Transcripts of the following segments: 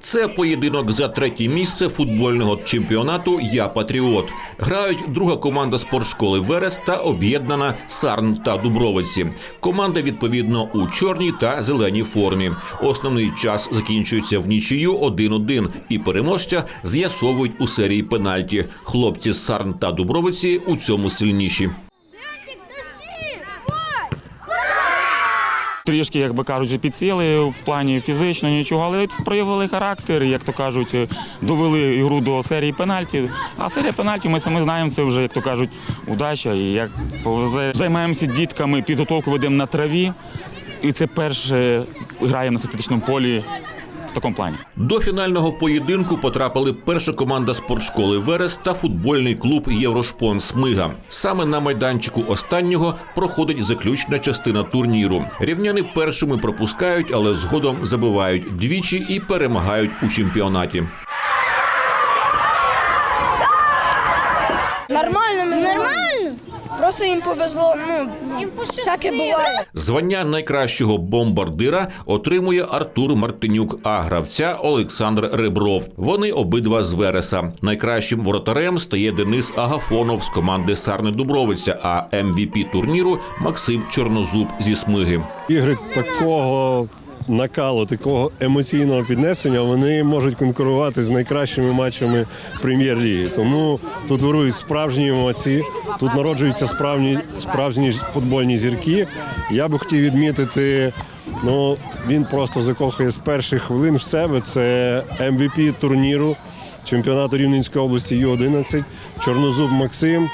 Це поєдинок за третє місце футбольного чемпіонату Я Патріот. Грають друга команда спортшколи Верес та об'єднана Сарн та Дубровиці. Команда відповідно у чорній та зеленій формі. Основний час закінчується в нічию 1-1 і переможця з'ясовують у серії пенальті. Хлопці Сарн та Дубровиці у цьому сильніші. Трішки, як би кажуть, підсіли в плані фізично нічого, але проявили характер, як то кажуть, довели ігру до серії пенальті. А серія пенальті, ми самі знаємо, це вже, як то кажуть, удача. І як займаємося дітками, підготовку ведемо на траві. І це перше граємо на синтетичному полі такому плані. До фінального поєдинку потрапили перша команда спортшколи Верес та футбольний клуб Єврошпон Смига. Саме на майданчику останнього проходить заключна частина турніру. Рівняни першими пропускають, але згодом забивають двічі і перемагають у чемпіонаті. Нормально ми Нормально? Просто їм повезло, ну, всяке буває. Звання найкращого бомбардира отримує Артур Мартинюк, а гравця Олександр Ребров. Вони обидва з Вереса. Найкращим воротарем стає Денис Агафонов з команди Сарни Дубровиця, а МВП турніру Максим Чорнозуб зі Смиги. Ігри такого накалу, такого емоційного піднесення, вони можуть конкурувати з найкращими матчами прем'єр-ліги. Тому тут вирують справжні емоції, тут народжуються справжні, справжні футбольні зірки. Я би хотів відмітити. Ну, він просто закохує з перших хвилин в себе. Це MVP турніру чемпіонату Рівненської області Ю-11, Чорнозуб Максим.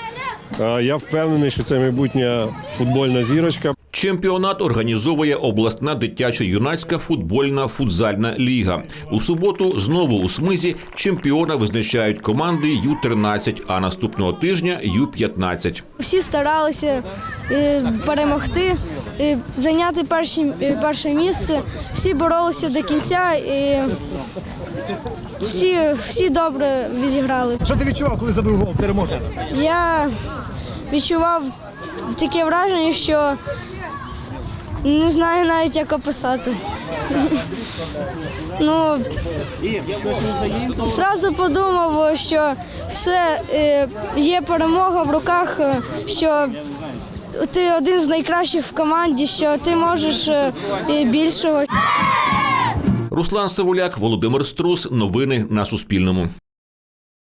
Я впевнений, що це майбутня футбольна зірочка. Чемпіонат організовує обласна дитячо-юнацька футбольна футзальна ліга. У суботу знову у смизі чемпіона визначають команди Ю-13, а наступного тижня Ю-15. Всі старалися е, перемогти, е, зайняти перші, е, перше місце. Всі боролися до кінця і всі, всі добре відіграли. Що ти відчував, коли забив гол переможний? Я відчував таке враження, що не знаю навіть як описати. Ну, Зразу подумав, що все е, є перемога в руках, е, що ти один з найкращих в команді, що ти можеш е, більшого. Руслан Савуляк, Володимир Струс. Новини на Суспільному.